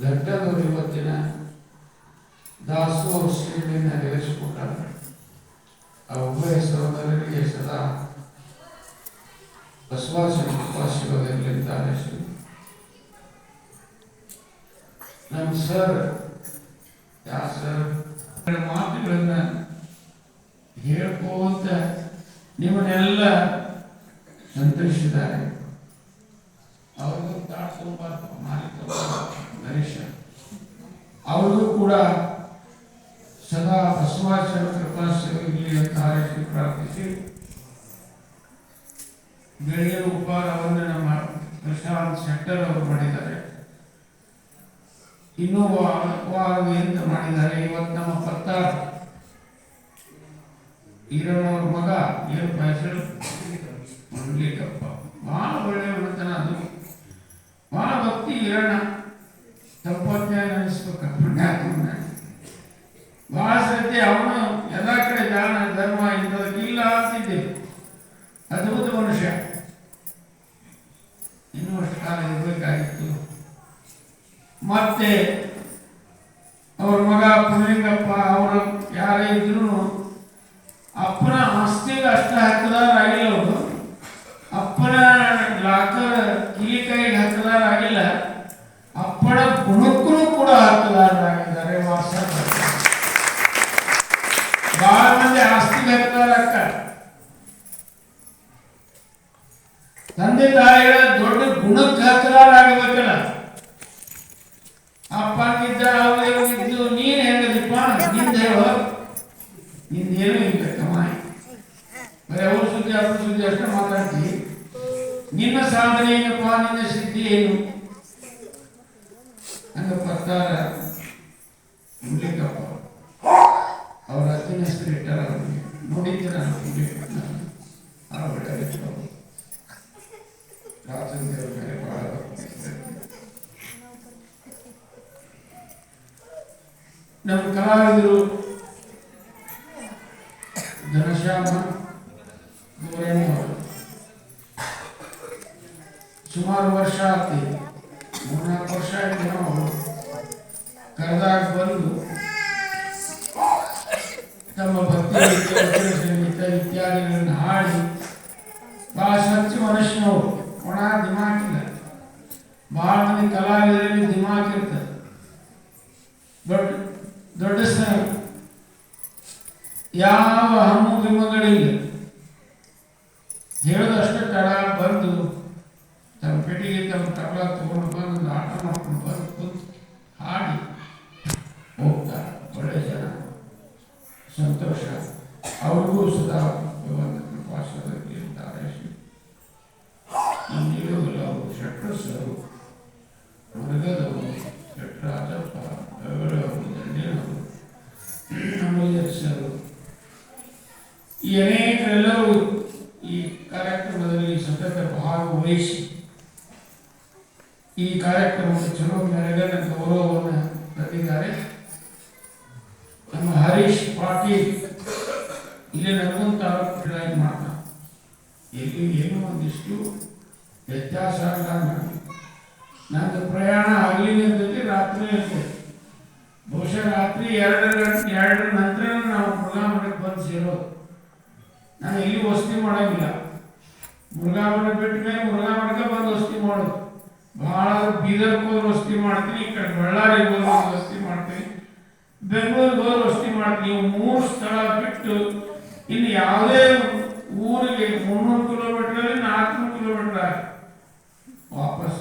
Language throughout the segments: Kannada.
ಘಟ್ಟದವರು ಇವತ್ತಿನ ದಾಸೋಹ ಶ್ರೇಣಿಯನ್ನು ನೆಲೆಸಿಕೊಟ್ಟಾರೆ ಆ ಉಭಯ ಸಹೋದರರಿಗೆ ಸದಾ ಬಸವಾಸ ಕೃಪಾಶೀರ್ವಾದಗಳಿದ್ದಾರೆ ಶ್ರೀ ನಮ್ಮ ಸರ್ ಯಾವ ಸರ್ ಮಾತುಗಳನ್ನ ಹೇಳ್ಕೋತ ನಿಮ್ಮನ್ನೆಲ್ಲ ಸಂತೋಷಿಸಿದ್ದಾರೆ ಅವ್ರಿಗೂ ತಾಟ್ ತುಂಬ ಮಾಲೀಕ ನರೇಶ ಅವರು ಕೂಡ ಸದಾ ಬಸವಾಚಾರ ಕೃಪಾಶೀರ್ವಾದಗಳು ಅಂತ ಹಾರೈಸಿ ಪ್ರಾರ್ಥಿಸಿ. ಬೆಳೆಯ ಉಪಹಾರವನ್ನು ನಮ್ಮ ಪ್ರಶಾಂತ್ ಶೆಟ್ಟರ್ ಅವರು ಮಾಡಿದ್ದಾರೆ. ಇನ್ನೂ ಅಂತ ಮಾಡಿದ್ದಾರೆ? ಇವತ್ತು ನಮ್ಮ ಪತ್ತಾರ. ಈರಣ್ಣವ್ರ ಮಗ, ಏನು ಹೆಸರು ಇರಬೇಕಾಗಿತ್ತು ಮತ್ತೆ ಅವ್ರ ಮಗ ಪುನಲಿಂಗಪ್ಪ ಅವರು ಯಾರೇ ಇದ್ರು ಅಪ್ಪನ ಆಸ್ತಿಗೆ ಅಷ್ಟ ಹಕ್ಕದಾರ ಆಗಿಲ್ಲ ಅವರು. ಅಪ್ಪನ ಲಾಕರ್ ಕಿಲಿಕೈಗೆ ಹಕ್ಕದಾರ ಆಗಿಲ್ಲ. ಅಪ್ಪನ ಗುಣಕ್ಕೂ ಕೂಡ ಹಕ್ಕದಾರರಾಗಿದ್ದಾರೆ ವಾಸ ಬಹಳ ಮಂದಿ ಆಸ್ತಿಗೆ ಹಕ್ಕದಾರ ಅಕ್ಕ. ತಂದೆ ತಾಯಿಗಳ ಗುಣಕ್ಕೆ ಹಕ್ಕದಾರ ಆಗಬೇಕಲ್ಲ? ನೀನ್ ಹೆಂಗದಿಪ್ಪ ನಿಂದ ಹೇಳು. ನಿಂದೇನು ಇಲ್ಲ ಕಮಾಯಿ. ಬರೀ ಅವ್ರ ಸುದ್ದಿ ಅವ್ರ ಸುದ್ದಿ ಅಷ್ಟೇ ಮಾತಾಡ್ತಿ. ನಿನ್ನ ಸಾಧನೆ ಏನಪ್ಪ? ನಿನ್ನ ಸಿದ್ಧಿ ಏನು? ಹಂಗ ಮುಲಿಕಪ್ಪ ನಮ್ಮ ಕಲಾವಿದರು ಘನಶ್ಯಾಮ ಅವರು ಸುಮಾರು ವರ್ಷ ಆತಿ ಮೂರ್ನಾಲ್ಕು ವರ್ಷ ಆಯ್ತು ನಾವು ಕರೆದಾಗ ಬಂದು ತಮ್ಮ ಭಕ್ತಿ ಗೀತೆ, ವಚನ ಸಂಗೀತ ಇತ್ಯಾದಿಗಳನ್ನು ಹಾಡಿ ಬಹಳ ಸ್ವಚ್ಛ ಮನುಷ್ಯನವರು ಒಣ ದಿಮಾಕಿಲ್ಲ ಬಹಳ ಮಂದಿ ಕಲಾವಿದರಲ್ಲಿ ದಿಮಾಕ್ ಇರ್ತದೆ ದೊಡ್ಡ ದೊಡ್ಡ ಸ್ನೇಹ ಯಾವ ಹಣ್ಣು ಬಿಮ್ಮಗಳಿಲ್ಲ ಹೇಳಿದಷ್ಟು ಕಡ ಬಂದು ತಮ್ಮ ಪೆಟ್ಟಿಗೆ ತಮ್ಮ ತಬಲ ತಗೊಂಡು ಬಂದು ಆಟ ಮಾಡ್ಕೊಂಡು ಬಂದು ಕೂತು ಹಾಡಿ ಹೋಗ್ತಾರೆ ಒಳ್ಳೆಯ ಜನ. ಸಂತೋಷ. ಅವ್ರಿಗೂ ಸದಾ ಭಗವಂತ ಕೃಪಾಶದಲ್ಲಿ ಇರ್ತಾರೆ ನಮ್ಮ ಇಳುವಲ್ಲ ಅವರು ಶೆಟ್ಟರ್ ಸರು ಮೃಗದವರು ಶೆಟ್ರ ರಾಜಪ್ಪ ಅವರು ದಂಡೇನವರು ನಮ್ಮಲ್ಲಿ ಸರು ಈ ಅನೇಕರೆಲ್ಲರೂ ಈ ಕಾರ್ಯಕ್ರಮದಲ್ಲಿ ಸತತ ಭಾಗವಹಿಸಿ ಈ ಕಾರ್ಯಕ್ರಮಕ್ಕೆ ಚಲೋ ಮೆರಗನ ಗೌರವವನ್ನು ತಂದಿದ್ದಾರೆ. ನಮ್ಮ ಹರೀಶ್ ಪಾಟೀಲ್ ಇಲ್ಲಿ ನನಗೊಂದು ತಾಲೂಕು ಮಾಡ್ತಾನೆ ಎಲ್ಲಿ ಏನೋ ಒಂದಿಷ್ಟು ವ್ಯತ್ಯಾಸ ನಂದು ಪ್ರಯಾಣ ಆಗಲಿಲ್ಲ ರಾತ್ರಿ ಇರ್ತದೆ ಬಹುಶಃ ರಾತ್ರಿ ಎರಡರ ಗಂಟೆ ಎರಡರ ನಂತರ ನಾವು ಪ್ರೋಗ್ರಾಮ್ ಬಂದು ಸೇರೋದು. ನಾನು ಎಲ್ಲಿ ವಸತಿ ಮಾಡೋಂಗಿಲ್ಲ. ಮುರುಘಾ ಮಠ ಬಿಟ್ಟ ಮೇಲೆ ಮುರುಘಾ ಮಠಕ್ಕೆ ಬಂದು ವಸತಿ ಮಾಡೋದು. ಭಾಳ ಬೀದರ್ಗೆ ಹೋದ್ರೆ ವಸತಿ ಮಾಡ್ತೀನಿ, ಈ ಕಡೆ ಬಳ್ಳಾರಿಗೆ ಹೋದ್ರೆ ವಸತಿ ಮಾಡ್ತೀನಿ. ಬೆಂಗಳೂರಿಗೆ ಹೋದ್ರೆ ವಸತಿ ಮಾಡ್ತೀನಿ. ಮೂರು ಸ್ಥಳ ಬಿಟ್ಟು ಇಲ್ಲಿ ಯಾವುದೇ ಊರಿಗೆ ಮುನ್ನೂರು ಕಿಲೋಮೀಟರ್ ನಾಲ್ಕುನೂರು ಕಿಲೋಮೀಟರ್ ವಾಪಸ್.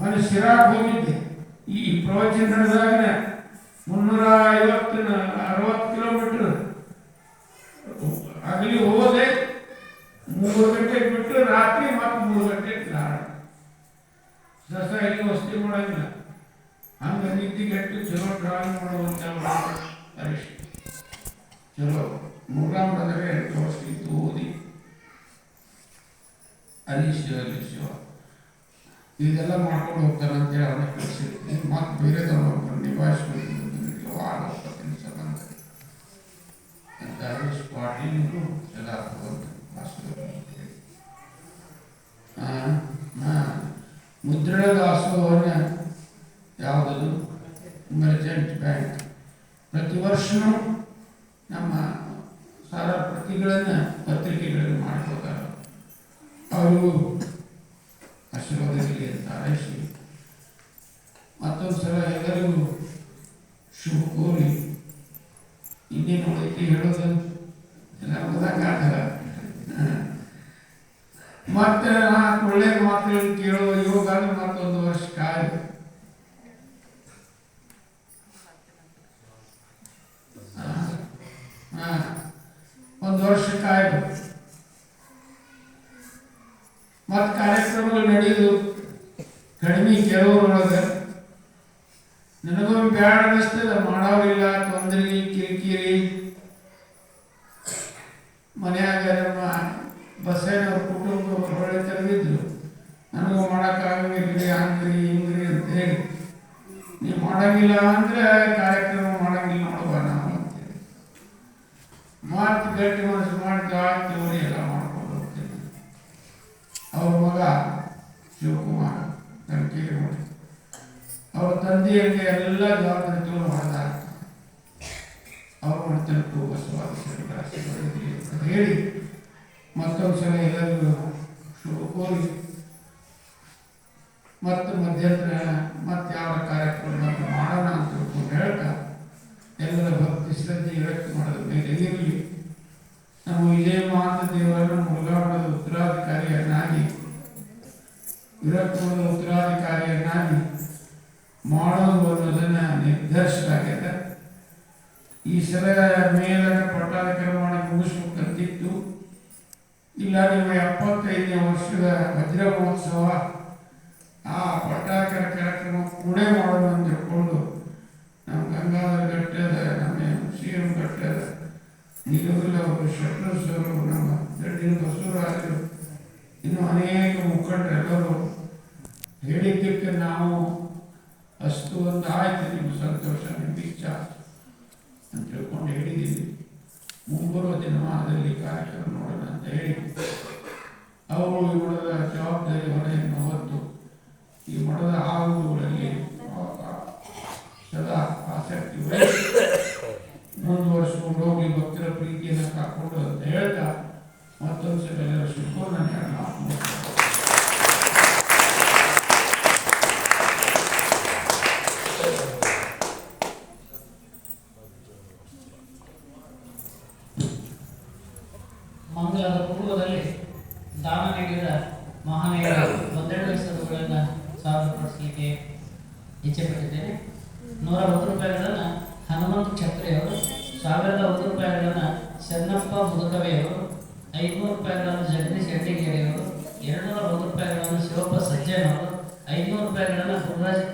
ಮನೆ ಸಿರಾಕ್ ಹೋಗಿದ್ದೆ. ಈ ಪ್ರವಚನ ನಡೆದಾಗ ಮುನ್ನೂರ ಐವತ್ತು ಅರವತ್ತು ಕಿಲೋಮೀಟರ್ ಆಗಲಿ ಹೋದೆ ಮೂರು ಗಂಟೆಗೆ ಬಿಟ್ಟು ರಾತ್ರಿ ಮತ್ತೆ ಮೂರು ಗಂಟೆಗೆ ಧಾರಣ ಸಸ ವಸತಿ ಮಾಡೋಂಗಿಲ್ಲ ಹಂಗೆ ನಿದ್ದೆ ಗಟ್ಟಿ ಚಲೋ ಡ್ರಾಯಿಂಗ್ ಮಾಡುವಂತ ಹರೀಶ್ ಚಲೋ. ಮುರುಘಾ ಮಠದಾಗ ಎರಡು ವರ್ಷ ಇದ್ದು ಓದಿ. ಹರೀಶ್ ಶಿವ ಇದೆಲ್ಲ ಮಾಡ್ಕೊಂಡು ಹೋಗ್ತಾರೆ ಅಂತೇಳಿ ಅವನ ಕಳಿಸಿರ್ತೀನಿ. ಮತ್ತೆ ಬೇರೆದವ್ರು ನಿಭಾಯಿಸ್ಕೊಂಡು ವಾರ ಹೋಗ್ತೀನಿ ಸರ್ ಅಂತ ಹರೀಶ್ ಎಲ್ಲ ಭಗವಂತ ದಾಸೋಹವನ್ನು ಯಾವುದದು? ಮರ್ಚೆಂಟ್ ಬ್ಯಾಂಕ್ ಪ್ರತಿ ವರ್ಷವೂ ನಮ್ಮ ಸಾಲ ಪ್ರತಿಗಳನ್ನು ಪತ್ರಿಕೆಗಳನ್ನು ಮಾಡ್ಕೋತಾರೆ ಅವರು ಆಶೀರ್ವಾದದಲ್ಲಿ ಅಂತ ಮತ್ತೊಂದು ಸಲ ಎಲ್ಲರಿಗೂ ಶುಭ ಕೋರಿ. ಇನ್ನೇನು ಉಳಿತಿ ಹೇಳೋದು? ಎಲ್ಲ ಓದಕ್ಕಾಗಲ್ಲ ಮತ್ತೆ ನಾಲ್ಕು ಒಳ್ಳೆ ಮಾತುಗಳನ್ನು ಕೇಳೋ ಯೋಗ ಅಂದ್ರೆ ಮತ್ತೊಂದು ವರ್ಷ ಕಾಯ್ದು ಹಾ ಒಂದು ವರ್ಷ ಕಾಯ್ದು ಮತ್ತು ಕಾರ್ಯಕ್ರಮಗಳು ನಡೆಯುದು ಕಡಿಮೆ ಕೆಲವರೊಳಗೆ ನನಗೊಂದು ಬ್ಯಾಡ ಮಾಡೋರಿಲ್ಲ ತೊಂದರೆ ಕಿರಿಕಿರಿ. ಮನ್ಯಾಗ ನಮ್ಮ ಬಸ್ಸೇನವ್ರ ಕುಟುಂಬ ಒಳ್ಳೆ ತೆರೆದಿದ್ರು ನನಗೂ ಮಾಡೋಕ್ಕಾಗಂಗಿಲ್ಲ ಹಂಗ್ರಿ, ಹಿಂಗ್ರಿ ಅಂತ ಹೇಳಿ. ನೀವು ಮಾಡಂಗಿಲ್ಲ ಅಂದ್ರೆ ಕಾರ್ಯಕ್ರಮ ಮಾಡಂಗಿಲ್ಲ ನೋಡುವ ನಾವು ಅಂತೇಳಿ. ಮಾತು ಗಟ್ಟಿ ಮನಸ್ಸು ಮಾಡಿ ಜವಾಬ್ದಾರಿ ಎಲ್ಲ ಮಾಡ್ಕೊಂಡು ಹೋಗ್ತೀನಿ. ಅವ್ರ ಮಗ ಶಿವಕುಮಾರ್ ತನಿಖೆಗೆ ನೋಡಿ ಅವ್ರ ಎಲ್ಲ ಜವಾಬ್ದಾರಿ ತಗೊಂಡು ಮಾಡಿದ ಅವ್ರ ಮಾಡ್ತನಕ್ಕೂ ಬಸವಾದ ಅಂತ ಹೇಳಿ. ಮತ್ತೊಂದು ಸಲ ಎಲ್ಲರಿಗೂ ಕೋರಿ ಮತ್ತು ಮಧ್ಯಂತರ ಮತ್ತೆ ಯಾವ ಕಾರ್ಯಕ್ರಮ ಮಾಡೋಣ ಅಂತ ತಿಳ್ಕೊಂಡು ಹೇಳ್ತಾ ಎಲ್ಲರ ಭಕ್ತಿ ಶ್ರದ್ಧೆ ವ್ಯಕ್ತ ಮಾಡೋದ್ರ ಮೇಲೆ ಇರಲಿ. ನಮ್ಮ ವಿಜಯ ಮಹಾಂತ ದೇವರನ್ನು ಮುರುಘಾಮಠದ ಉತ್ತರಾಧಿಕಾರಿಯನ್ನಾಗಿ ವಿರಕ್ತಮದ ಉತ್ತರಾಧಿಕಾರಿಯನ್ನಾಗಿ ಮಾಡೋದು ಅನ್ನೋದನ್ನು ನಿರ್ಧರಿಸಲಾಗಿದೆ. ಈ ಸಲ ಮೇಲನ ಪಟ್ಟಾಧಿಕಾರ ಮಾಡಿ ಮುಗಿಸ್ಬೇಕಂತಿತ್ತು ಇಲ್ಲ ನಿಮ್ಮ ಎಪ್ಪತ್ತೈದನೇ ವರ್ಷದ ವಜ್ರ ಮಹೋತ್ಸವ ಆ ಪಟ್ಟಾಧಿಕಾರ ಕಾರ್ಯಕ್ರಮ ಕೂಡ ಮಾಡೋಣ ಅಂತ ತಿಳ್ಕೊಂಡು ನಮ್ಮ ಗಂಗಾಧರ ಘಟ್ಟದ, ನಮ್ಮ ಸಿ ಎಂ ಘಟ್ಟದ ನೀಲಗಿರಿ ಅವರು ಶೆಟ್ಟರ್ ಸರ್, ನಮ್ಮ ದಡ್ಡಿನ ಬಸವರಾಜರು ಇನ್ನು ಅನೇಕ ಮುಖಂಡರೆಲ್ಲರೂ ಹೇಳಿದ್ದಕ್ಕೆ ನಾವು ಅಷ್ಟು ಒಂದು ಆಯ್ತು. ನಿಮ್ಮ ಸಂತೋಷ ನಿಮ್ಮ ಇಚ್ಛಾ ಹೇಳಿದ್ದೀವಿ. ಮುಂಬರುವ ದಿನಮಾನದಲ್ಲಿ ಕಾರ್ಯಕ್ರಮ ನೋಡೋಣ ಅಂತ ಹೇಳಿ ಅವರು ಈ ಮಠದ ಜವಾಬ್ದಾರಿ ಹೊಣೆಯನ್ನು ಹೊತ್ತು ಈ ಮಠದ ಆಗುವುಗಳಲ್ಲಿ ಸದಾ ಆಸಕ್ತಿ ವಹಿಸಿ ಮುಂದುವರಿಸ್ಕೊಂಡು ಹೋಗಿ ಭಕ್ತರ ಪ್ರೀತಿಯನ್ನು ಕಾಕೊಂಡು ಅಂತ ಹೇಳ್ತಾ ಮತ್ತೊಂದು ಸಲ ಎಲ್ಲರ ಶುಭ ನಾನು ಮಾತು ಮುಗಿಸ್ತೇನೆ. ಮಂಗಲದ ಪೂರ್ವದಲ್ಲಿ ದಾನ ನೀಡಿದ ಮಹನೀಯರ ಒಂದೆರಡು ಹೆಸರುಗಳನ್ನು ಸಾದರಪಡಿಸಲಿಕ್ಕೆ ಇಚ್ಛೆ ಪಟ್ಟಿದ್ದೇನೆ ನೂರ ಹತ್ತು ರೂಪಾಯಿಗಳನ್ನು ಹನುಮಂತ ಛತ್ರಿಯವರು, ಸಾವಿರದ ಒಂದು ರೂಪಾಯಿಗಳನ್ನು ಶರಣಪ್ಪ ಮುದುಕವೆಯವರು, ಐದುನೂರು ರೂಪಾಯಿಗಳನ್ನು ಜಗದೀಶ್ ಹೆಡ್ಡಿಗೇರಿಯವರು ಎರಡುನೂರ ಒಂದು ರೂಪಾಯಿಗಳನ್ನು ಶಿವಪ್ಪ ಸಜ್ಜನವರು ಐನೂರು ರೂಪಾಯಿಗಳನ್ನು ಗುರುರಾಜ್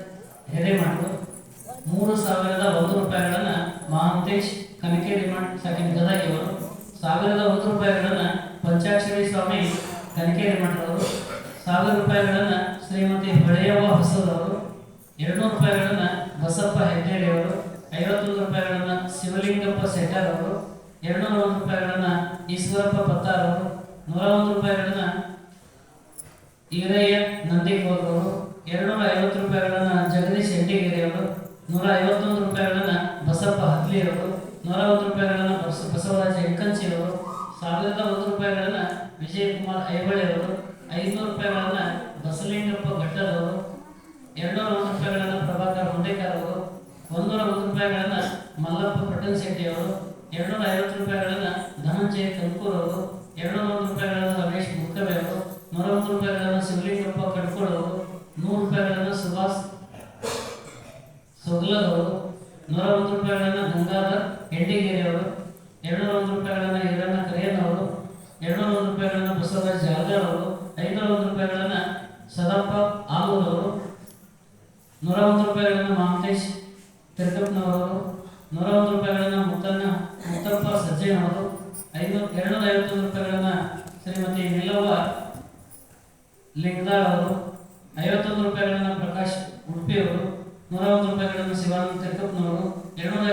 ಮಾಡಿದರು ಮೂರು ಸಾವಿರದ ಒಂದು ರೂಪಾಯಿಗಳನ್ನು ಮಹಾಂತೇಶ್ ಕನಕೇರಿ ಮಠ್ ಸೆಕೆಂಡ್ ಗದಗಿಯವರು, ಸಾವಿರದ ಒಂದು ರೂಪಾಯಿಗಳನ್ನು ಪಂಚಾಕ್ಷರಿ ಸ್ವಾಮಿ ಕನಕೇರಿ ಮಠದವರು ಸಾವಿರ ರೂಪಾಯಿಗಳನ್ನು ಶ್ರೀಮತಿ ಹೊಳೆಯವ್ವ ಹೊಸದವರು, ಎರಡ್ನೂರು ರೂಪಾಯಿಗಳನ್ನು ಬಸಪ್ಪ ಹೆಗ್ಗೇರಿಯವರು ಐವತ್ತೊಂದು ರೂಪಾಯಿಗಳನ್ನು ಶಿವಲಿಂಗಪ್ಪ ಶೆಟ್ಟರ್ ಅವರು ಎರಡ್ನೂರ ಒಂದು ರೂಪಾಯಿಗಳನ್ನು ಈಶ್ವರಪ್ಪ ಪತ್ತಾರ್ ಅವರು ನೂರ ಒಂದು ರೂಪಾಯಿಗಳನ್ನು ಈರಯ್ಯ ಅವರು ಎರಡುನೂರ ಐವತ್ತು ರೂಪಾಯಿಗಳನ್ನು ಜಗದೀಶ್ ಹೆಡ್ಡಿಗಿರಿ ನೂರ ಐವತ್ತೊಂದು ರೂಪಾಯಿಗಳನ್ನು ಬಸಪ್ಪ ಹತ್ಲಿ ಅವರು ನೂರ ಒಂದು ರೂಪಾಯಿಗಳನ್ನು ಬಸ ಬಸವರಾಜ ಹೆಂಕಂಚಿ ಸಾವಿರದ ಒಂದು ರೂಪಾಯಿಗಳನ್ನು ವಿಜಯಕುಮಾರ್ ಐಬಳೆ ಅವರು ಐನೂರು ರೂಪಾಯಿಗಳನ್ನು ಬಸಲಿಂಗಪ್ಪ ಘಟ್ಟದವರು ಎರಡುನೂರ ಒಂದು ರೂಪಾಯಿಗಳನ್ನು ಪ್ರಭಾಕರ್ ಹುಂಡೇಕರ್ ಅವರು ಒಂದೂರ ಒಂದು ರೂಪಾಯಿಗಳನ್ನು ಮಲ್ಲಪ್ಪ ಪಟ್ಟನ್ ಶೆಟ್ಟಿ ಅವರು, ಎರಡುನೂರ ಐವತ್ತು ರೂಪಾಯಿಗಳನ್ನು ಧನಂಜಯ ಕನ್ಕೂರ್ ಅವರು, ಎರಡುನೂರ ಒಂದು ರೂಪಾಯಿಗಳನ್ನು ರಮೇಶ್ ಮುಕ್ಕವೆ ಅವರು, ನೂರ ಒಂದು ರೂಪಾಯಿಗಳನ್ನು ಶಿವಲಿಂಗಪ್ಪ ಕಡ್ಕೋಡ್ ಅವರು, ನೂರು ರೂಪಾಯಿಗಳನ್ನು ಸುಭಾಷ್ ಸೊಗಲದವರು ಅವರು ಒಂದು ರೂಪಾಯಿಗಳನ್ನು ಗಂಗಾಧರ್ ಹೆಂಡಿಗೇರಿ ಅವರು, ಎರಡುನೂರ ಒಂದು ರೂಪಾಯಿಗಳನ್ನು ಹಿರಣ್ಣ ಕರಿಯನವರು ಎರಡುನೂರ ಒಂದು ರೂಪಾಯಿಗಳನ್ನು ಬಸವರಾಜ್ ಜಾಲ್ಗಾರ್ ಅವರು, ಐನೂರ ಒಂದು ರೂಪಾಯಿಗಳನ್ನು ಸದಪ್ಪ ಆಲೂರವರು ನೂರ ಒಂದು ರೂಪಾಯಿಗಳನ್ನು ಮಹಂತೇಶ್ ತಿರುಕಪ್ಪನವರು ನೂರ ಒಂದು ರೂಪಾಯಿಗಳನ್ನು ಮುತ್ತನ್ನ ಮುತ್ತಪ್ಪ ಸಜ್ಜನವರು ಐದು, ಎರಡುನೂರ ಐವತ್ತೊಂದು ರೂಪಾಯಿಗಳನ್ನು ಶ್ರೀಮತಿ ನಿಲ್ಲವ್ವ ಲಿಂಗದಾಳ್ ಅವರು ಐವತ್ತೊಂದು ರೂಪಾಯಿಗಳನ್ನು ಪ್ರಕಾಶ್ ಉಡುಪಿಯವರು ನೂರ ಒಂದು ರೂಪಾಯಿಗಳನ್ನು ಶಿವಾನಂದ ತಿರುಕಪ್ಪನವರು ಎರಡುನೂರ